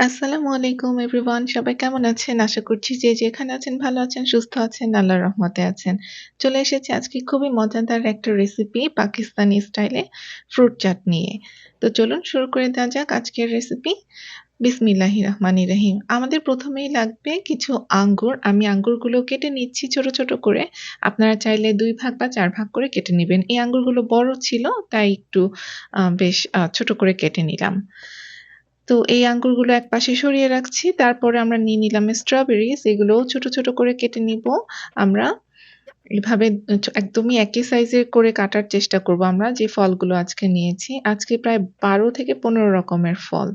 আসসালামু আলাইকুম এভরিওয়ান সবাই কেমন আছেন? আশা করছি যে যেখানে আছেন ভালো আছেন, সুস্থ আছেন, আল্লাহর রহমতে আছেন। চলে এসেছি আজকে খুবই মজাদার একটা রেসিপি পাকিস্তানি স্টাইলে ফ্রুট চাট নিয়ে। তো চলুন শুরু করে দেওয়া যাক আজকের রেসিপি। বিসমিল্লাহির রহমানির রহিম। আমাদের প্রথমেই লাগবে কিছু আঙ্গুর। আমি আঙ্গুরগুলো কেটে নিচ্ছি ছোট, ছোট করে। আপনারা চাইলে দুই ভাগ বা চার ভাগ করে কেটে নিবেন। এই আঙ্গুরগুলো বড় ছিল তাই একটু বেশ ছোট করে কেটে নিলাম। তো এই আঙ্গুরগুলো একপাশে সরিয়ে রাখছি। তারপরে আমরা নিয়ে নিলাম স্ট্রবেরিজ এগুলোও ছোট, ছোট করে কেটে নিব আমরা। এভাবে একদমই একই সাইজের করে কাটার চেষ্টা করব আমরা যে ফলগুলো আজকে নিয়েছি। আজকে প্রায় ১২ থেকে ১৫ রকমের ফল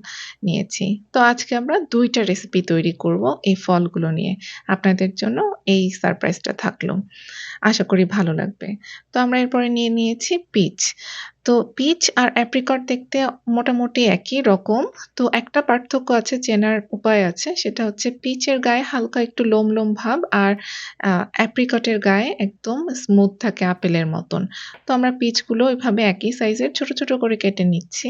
নিয়েছি। তো আজকে আমরা দুইটা রেসিপি তৈরি করব এই ফলগুলো নিয়ে। আপনাদের জন্য এই সারপ্রাইজটা থাকল। আশা করি ভালো লাগবে। তো আমরা এরপরে নিয়ে নিয়েছি পিচ। তো পিচ আর অ্যাপ্রিকট দেখতে মোটামুটি একই রকম। তো একটা পার্থক্য আছে চেনার উপায় আছে। সেটা হচ্ছে পিচের গায়ে হালকা একটু লোম, লোম ভাব আর অ্যাপ্রিকটের গায়ে একদম স্মুথ থাকে আপেলের মতন। তো আমরা পিচগুলো এভাবে একই সাইজের ছোট, ছোট করে কেটে নিচ্ছি।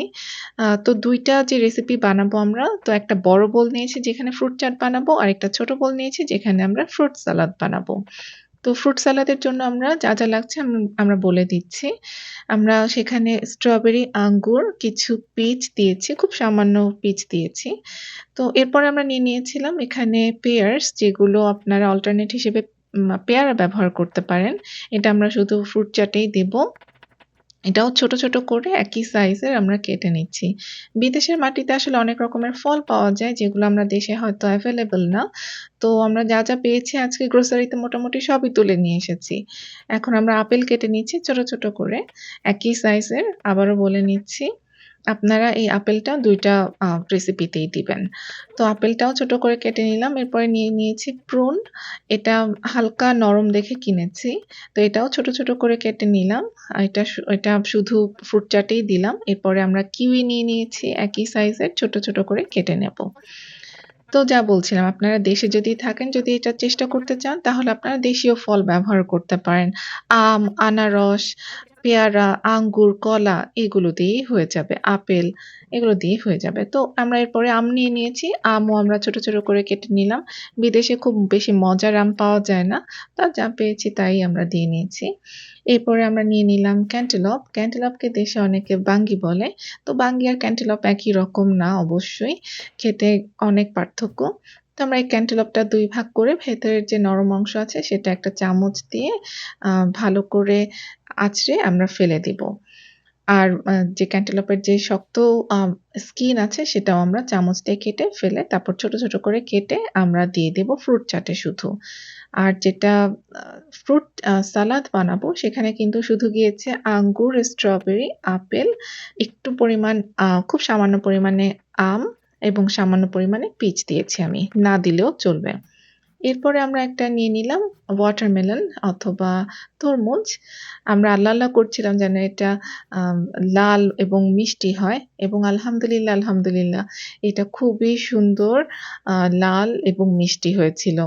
তো দুইটা যে রেসিপি বানাবো আমরা তো একটা বড় বোল নিয়েছি যেখানে ফ্রুট চাট বানাবো আর একটা ছোট বোল নিয়েছি যেখানে আমরা ফ্রুট সালাদ বানাবো। তো ফ্রুট স্যালাদের জন্য আমরা যা, যা লাগছে আমরা বলে দিচ্ছি। আমরা সেখানে স্ট্রবেরি, আঙ্গুর, কিছু পিচ দিয়েছি, খুব সামান্য পিচ দিয়েছি। তো এরপরে আমরা নিয়ে নিয়েছিলাম এখানে পেয়ার্স যেগুলো আপনারা অল্টারনেট হিসেবে পেয়ারা ব্যবহার করতে পারেন। এটা আমরা শুধু ফ্রুট চাটেই দেব। এটাও ছোট, ছোট করে একই সাইজের আমরা কেটে নিচ্ছি। বিদেশের মাটিতে আসলে অনেক রকমের ফল পাওয়া যায় যেগুলো আমরা দেশে হয়তো অ্যাভেলেবেল না। তো আমরা যা, যা পেয়েছি আজকে গ্রোসারিতে মোটামুটি সবই তুলে নিয়ে এসেছি। এখন আমরা আপেল কেটে নিচ্ছি ছোট, ছোট করে একই সাইজের। আবারও বলে নিচ্ছি। আপনারা এই আপেলটা দুইটা রেসিপিতেই দিবেন। তো আপেলটাও ছোট করে কেটে নিলাম। এরপরে নিয়ে নিয়েছি প্রুন। এটা হালকা নরম দেখে কিনেছি। তো এটাও ছোট, ছোট করে কেটে নিলাম। এটা এটা শুধু ফ্রুট চাটেই দিলাম। এরপরে আমরা কিউই নিয়ে নিয়েছি একই সাইজের ছোট, ছোট করে কেটে নেব। তো যা বলছিলাম আপনারা দেশে যদি থাকেন যদি এটা চেষ্টা করতে চান তাহলে আপনারা দেশীয় ফল ব্যবহার করতে পারেন। আম, আনারস, পেয়ারা, আঙ্গুর, কলা এগুলো দিয়েই হয়ে যাবে। আপেল এগুলো দিয়েই হয়ে যাবে। তো আমরা এরপরে আম নিয়ে নিয়েছি। আমও আমরা ছোট, ছোট করে কেটে নিলাম। বিদেশে খুব বেশি মজার আম পাওয়া যায় না। তা যা পেয়েছি তাই আমরা দিয়ে নিয়েছি। এরপরে আমরা নিয়ে নিলাম ক্যান্টেলপ। ক্যান্টেলপকে দেশে অনেকে বাঙ্গি বলে। তো বাঙ্গি আর ক্যান্টেলপ একই রকম না অবশ্যই। খেতে অনেক পার্থক্য। তো আমরা এই ক্যান্টেলপটা দুই ভাগ করে ভেতরের যে নরম অংশ আছে সেটা একটা চামচ দিয়ে ভালো করে আঁচড়ে আমরা ফেলে দিব। আর যে ক্যান্টেলপের যে শক্ত স্কিন আছে সেটাও আমরা চামচ দিয়ে কেটে ফেলে তারপর ছোট, ছোট করে কেটে আমরা দিয়ে দেব ফ্রুট চাটে শুধু। আর যেটা ফ্রুট সালাদ বানাবো সেখানে কিন্তু শুধু গিয়েছে আঙ্গুর, স্ট্রবেরি, আপেল, একটু পরিমাণ খুব সামান্য পরিমাণে আম এবং সামান্য পরিমাণে পিচ দিয়েছি আমি। না দিলেও চলবে। এরপরে আমরা একটা নিয়ে নিলাম ওয়াটারমেলন অথবা তরমুজ। আমরা আল্লাহ, আল্লাহ করছিলাম যেন এটা লাল এবং মিষ্টি হয় এবং আলহামদুলিল্লাহ, আলহামদুলিল্লাহ এটা খুবই সুন্দর লাল এবং মিষ্টি হয়েছিল।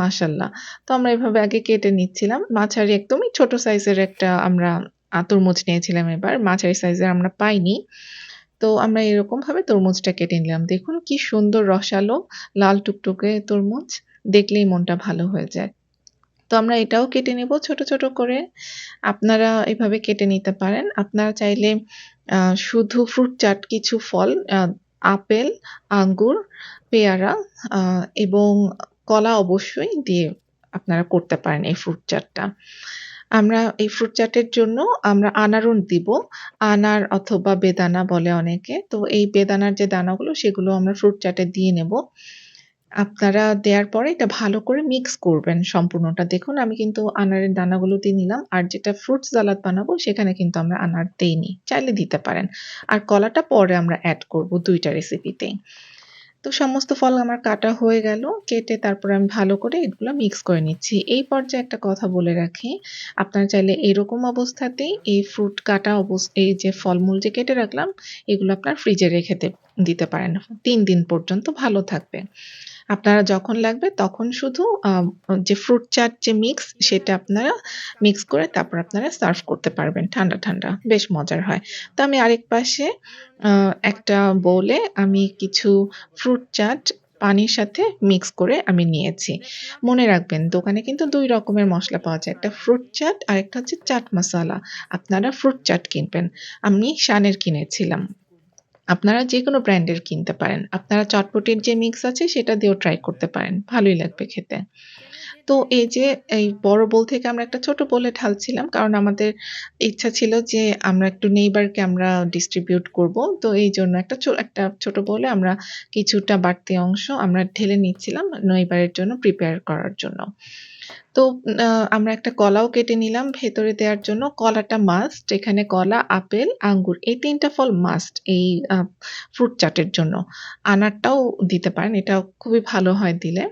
মাশাআল্লাহ। তো আমরা এভাবে আগে কেটে নিচ্ছিলাম। মাঝারি একদমই ছোট সাইজের একটা আমরা তরমুজ নিয়েছিলাম এবার। মাঝারি সাইজের আমরা পাইনি। তো আমরা এরকমভাবে তরমুজটা কেটে নিলাম। দেখুন কি সুন্দর রসালো লাল টুকটুকে তরমুজ। দেখলেই মনটা ভালো হয়ে যায়। তো আমরা এটাও কেটে নেব ছোট, ছোট করে। আপনারা এভাবে কেটে নিতে পারেন। আপনারা চাইলে শুধু ফ্রুট চাট কিছু ফল আপেল, আঙ্গুর, পেয়ারা এবং কলা অবশ্যই দিয়ে আপনারা করতে পারেন এই ফ্রুট চাটটা। আমরা এই ফ্রুট চাটের জন্য আমরা আনারুন দিব। আনার অথবা বেদানা বলে অনেকে। তো এই বেদানার যে দানাগুলো সেগুলো আমরা ফ্রুট চাটে দিয়ে নেব। আপনারা দেওয়ার পরে এটা ভালো করে মিক্স করবেন সম্পূর্ণটা। দেখুন আমি কিন্তু আনারের দানাগুলো দিয়ে নিলাম। আর যেটা ফ্রুট সালাদ বানাবো সেখানে কিন্তু আমরা আনার দেইনি। চাইলে দিতে পারেন। আর কলাটা পরে আমরা অ্যাড করব ২ টা রেসিপিতেই। তো সমস্ত ফল আমার কাটা হয়ে গেল। কেটে তারপর আমি ভালো করে এগুলো মিক্স করে নিচ্ছি। এই পর্যায়ে একটা কথা বলে রাখি, আপনারা চাইলে এরকম অবস্থাতেই এই ফ্রুট কাটা অবস এই যে ফলমূল যে কেটে রাখলাম এগুলো আপনার ফ্রিজে রেখে দিতে পারেন। তিন দিন পর্যন্ত ভালো থাকবে। আপনারা যখন লাগবে তখন শুধু যে ফ্রুট চাট যে মিক্স সেটা আপনারা মিক্স করে তারপর আপনারা সার্ভ করতে পারবেন। ঠান্ডা ঠান্ডা, বেশ মজার হয়। তো আমি আরেক পাশে একটা বোলে আমি কিছু ফ্রুট চাট পানির সাথে মিক্স করে আমি নিয়েছি। মনে রাখবেন, দোকানে কিন্তু দুই রকমের মশলা পাওয়া যায়। একটা ফ্রুট চাট আর একটা হচ্ছে চাট মশলা। আপনারা ফ্রুট চাট কিনবেন। আমি শানের কিনেছিলাম। আপনারা যে কোনো ব্র্যান্ডের কিনতে পারেন। আপনারা চটপটির যে মিক্স আছে, সেটা দিয়েও ট্রাই করতে পারেন। ভালোই লাগবে খেতে। তো এই যে, এই বড় বোল থেকে আমরা একটা ছোট বোলে ঢালছিলাম, কারণ আমাদের ইচ্ছা ছিল যে আমরা একটু নেইবারকে আমরা ডিস্ট্রিবিউট করব। তো এই জন্য একটা একটা ছোট বোলে আমরা কিছুটা বাড়তি অংশ আমরা ঢেলে নিচ্ছিলাম নেইবারের জন্য প্রিপেয়ার করার জন্য। তো আমরা একটা কলাও কেটে নিলাম। ভেতরে দেওয়ার জন্য কলাটা মাস্ট এখানে কলা, আপেল, আঙ্গুর, এই তিনটা ফল মাস্ট এই ফ্রুট চাটের জন্য। আনারটাও দিতে পারেন এটা খুবই ভালো হয় দিলে।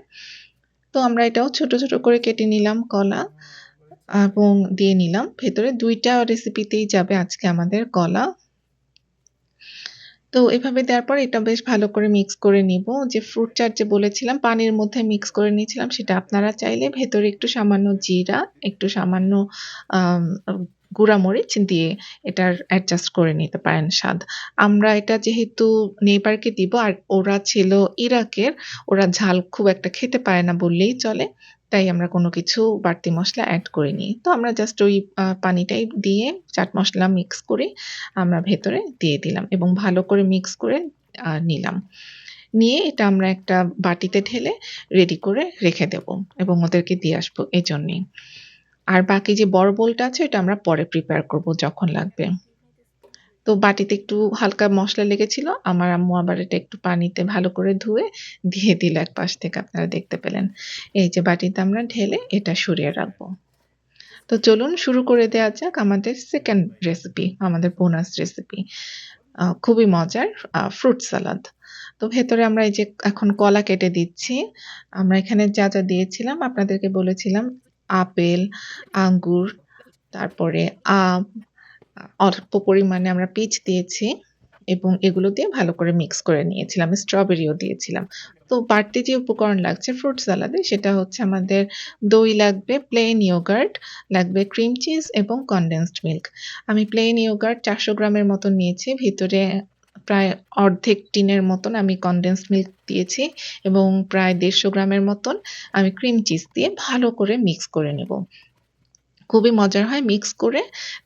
তো আমরা এটাও ছোট ছোট করে কেটে নিলাম কলা, এবং দিয়ে নিলাম। ভেতরে দুইটা রেসিপিতেই যাবে আজকে আমাদের কলা। তো এভাবে দেওয়ার পর এটা বেশ ভালো করে মিক্স করে নিব। যে ফ্রুট চাট যে বলেছিলাম, পানির মধ্যে মিক্স করে নিয়েছিলাম, সেটা আপনারা চাইলে ভেতরে একটু সামান্য জিরা, একটু সামান্য গুঁড়ামরিচ দিয়ে এটার অ্যাডজাস্ট করে নিতে পারেন স্বাদ। আমরা এটা যেহেতু নেইবারকে দিব, আর ওরা ছিল ইরাকের, ওরা ঝাল খুব একটা খেতে পারে না বললেই চলে। তাই আমরা কোনো কিছু বাড়তি মশলা অ্যাড করিনি। তো আমরা জাস্ট ওই পানিটাই দিয়ে চাট মশলা মিক্স করে আমরা ভেতরে দিয়ে দিলাম এবং ভালো করে মিক্স করে নিলাম। নিয়ে এটা আমরা একটা বাটিতে ঢেলে রেডি করে রেখে দেব এবং ওদেরকে দিয়ে আসব এই জন্যেই আর বাকি যে বড় বোলটা আছে এটা আমরা পরে প্রিপেয়ার করব যখন লাগবে। তো বাটিতে একটু হালকা মশলা লেগেছিল। আমার আম্মু আবার এটা একটু পানিতে ভালো করে ধুয়ে দিয়ে দিল এক পাশ থেকে, আপনারা দেখতে পেলেন। এই যে বাটিতে আমরা ঢেলে এটা সরিয়ে রাখব। তো চলুন শুরু করে দেওয়া যাক আমাদের সেকেন্ড রেসিপি আমাদের বোনাস রেসিপি খুবই মজার ফ্রুট সালাদ তো ভেতরে আমরা এই যে এখন কলা কেটে দিচ্ছি। আমরা এখানে যা যা দিয়েছিলাম, আপনাদেরকে বলেছিলাম আপেল, আঙ্গুর, তারপরে আম অল্প পরিমাণে আমরা পিচ দিয়েছি এবং এগুলো দিয়ে ভালো করে মিক্স করে নিয়েছিলাম স্ট্রবেরিও দিয়েছিলাম। তো বাড়তি যে উপকরণ লাগছে ফ্রুট সালাদে সেটা হচ্ছে আমাদের দই লাগবে প্লেন ইয়োগার্ট লাগবে ক্রিম চিজ এবং কনডেন্সড মিল্ক আমি প্লেন ইয়োগার্ট চারশো গ্রামের মতো নিয়েছি, ভিতরে প্রায় অর্ধেক টিনের মতন আমি কনডেন্স মিল্ক দিয়েছি এবং প্রায় দেড়শো গ্রামের মতন আমি ক্রিম চিজ দিয়ে ভালো করে মিক্স করে নেব। খুবই মজার হয় মিক্স করে।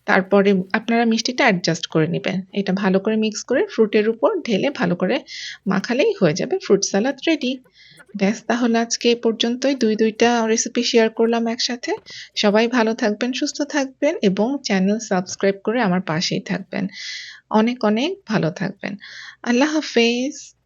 তারপরে আপনারা মিষ্টিটা অ্যাডজাস্ট করে নেবেন। এটা ভালো করে মিক্স করে ফ্রুটের উপর ঢেলে ভালো করে মাখালেই হয়ে যাবে। ফ্রুট সালাদ রেডি ব্যাস, তাহলে আজকে এ পর্যন্তই। দুই, দুইটা রেসিপি শেয়ার করলাম একসাথে। সবাই ভালো থাকবেন, সুস্থ থাকবেন এবং চ্যানেল সাবস্ক্রাইব করে আমার পাশেই থাকবেন। অনেক অনেক ভালো থাকবেন। আল্লাহ হাফেজ।